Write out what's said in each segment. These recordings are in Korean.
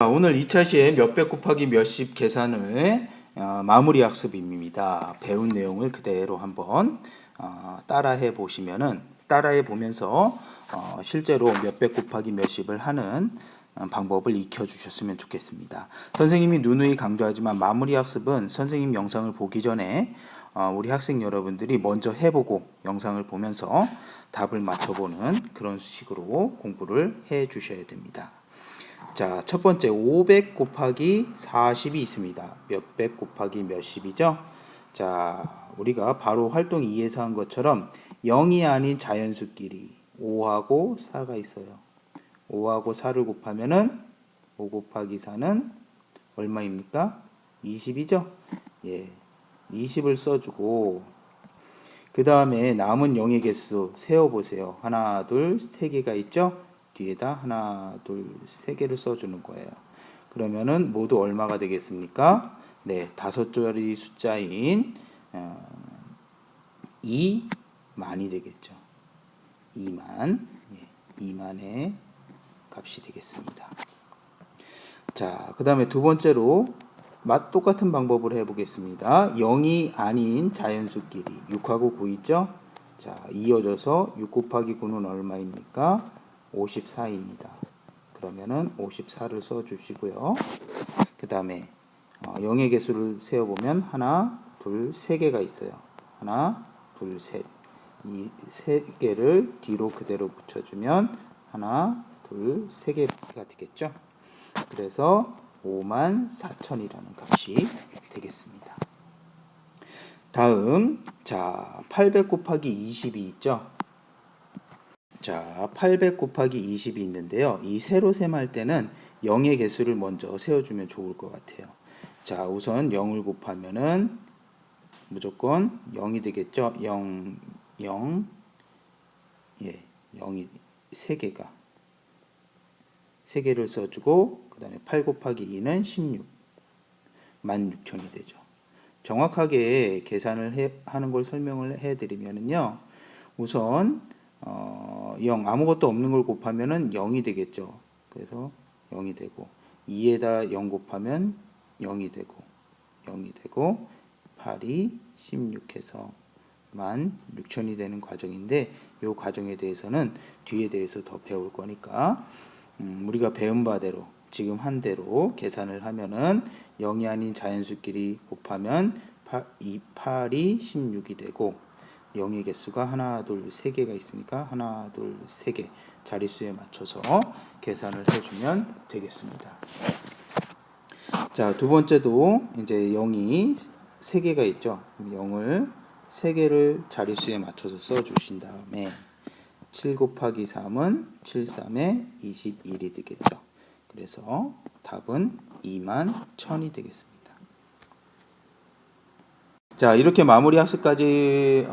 자, 오늘 2차 시에 몇백 곱하기 몇십 계산을 어, 마무리 학습입니다. 배운 내용을 그대로 한번 어, 따라해 보시면은 따라해 보면서 어, 실제로 몇백 곱하기 몇십을 하는 어, 방법을 익혀 주셨으면 좋겠습니다. 선생님이 누누이 강조하지만 마무리 학습은 선생님 영상을 보기 전에 어, 우리 학생 여러분들이 먼저 해보고 영상을 보면서 답을 맞춰보는 그런 식으로 공부를 해 주셔야 됩니다. 자, 첫 번째 500 곱하기 40이 있습니다. 몇백 곱하기 몇십이죠? 자, 우리가 바로 활동 2에서 한 것처럼 0이 아닌 자연수끼리 5하고 4가 있어요. 5하고 4를 곱하면은 5 곱하기 4는 얼마입니까? 20이죠? 예. 20을 써주고 그 다음에 남은 0의 개수 세어보세요. 하나, 둘, 세 개가 있죠? 뒤에다 하나, 둘, 세 개를 써주는 거예요. 그러면은 모두 얼마가 되겠습니까? 네, 다섯 자리 숫자인 어, 2만이 되겠죠. 2만, 예, 2만의 값이 되겠습니다. 자, 그 다음에 두 번째로 맛 똑같은 방법을 해보겠습니다. 0이 아닌 자연수끼리 6하고 9 있죠? 자, 이어져서 6 곱하기 9는 얼마입니까? 54입니다. 그러면은 54를 써주시고요. 그 다음에 어, 0의 개수를 세어보면 하나, 둘, 세 개가 있어요. 하나, 둘, 셋. 이 세 개를 뒤로 그대로 붙여주면 하나, 둘, 세 개가 되겠죠. 그래서 5만 4천이라는 값이 되겠습니다. 다음 자 800 곱하기 20이 있죠. 자 800 곱하기 20이 있는데요. 이 세로 셈할 때는 0의 개수를 먼저 세워주면 좋을 것 같아요. 자 우선 0을 곱하면은 무조건 0이 되겠죠. 0, 0, 예, 0이 3개가 3개를 써주고 그 다음에 8 곱하기 2는 16 16,000이 되죠. 정확하게 계산을 해, 하는 걸 설명을 해드리면은요. 우선 어, 0 아무것도 없는 걸 곱하면은 0이 되겠죠. 그래서 0이 되고 2에다 0 곱하면 0이 되고 0이 되고 8이 16해서 16,000이 되는 과정인데 이 과정에 대해서는 뒤에 대해서 더 배울 거니까 음, 우리가 배운 바대로 지금 한 대로 계산을 하면은 0이 아닌 자연수끼리 곱하면 8, 2, 8이 16이 되고 0의 개수가 하나, 둘, 세 개가 있으니까 하나, 둘, 세 개 자릿수에 맞춰서 계산을 해주면 되겠습니다. 자, 두 번째도 이제 0이 세 개가 있죠. 0을 세 개를 자릿수에 맞춰서 써주신 다음에 7 곱하기 3은 7, 3에 21이 되겠죠. 그래서 답은 2만 1000이 되겠습니다. 자, 이렇게 마무리 학습까지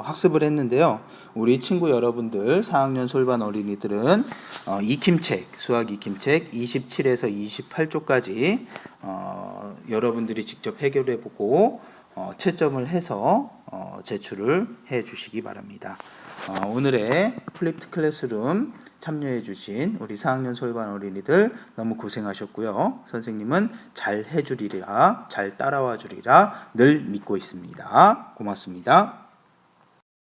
어, 학습을 했는데요. 우리 친구 여러분들 4학년 솔반 어린이들은 어, 익힘책, 수학 익힘책 27에서 28쪽까지 어, 여러분들이 직접 해결해 보고 어, 채점을 해서 어, 제출을 해 주시기 바랍니다. 어, 오늘의 플립트 클래스룸 참여해 주신 우리 4학년 솔반 어린이들 너무 고생하셨고요. 선생님은 잘 해주리라, 잘 따라와 주리라 늘 믿고 있습니다. 고맙습니다.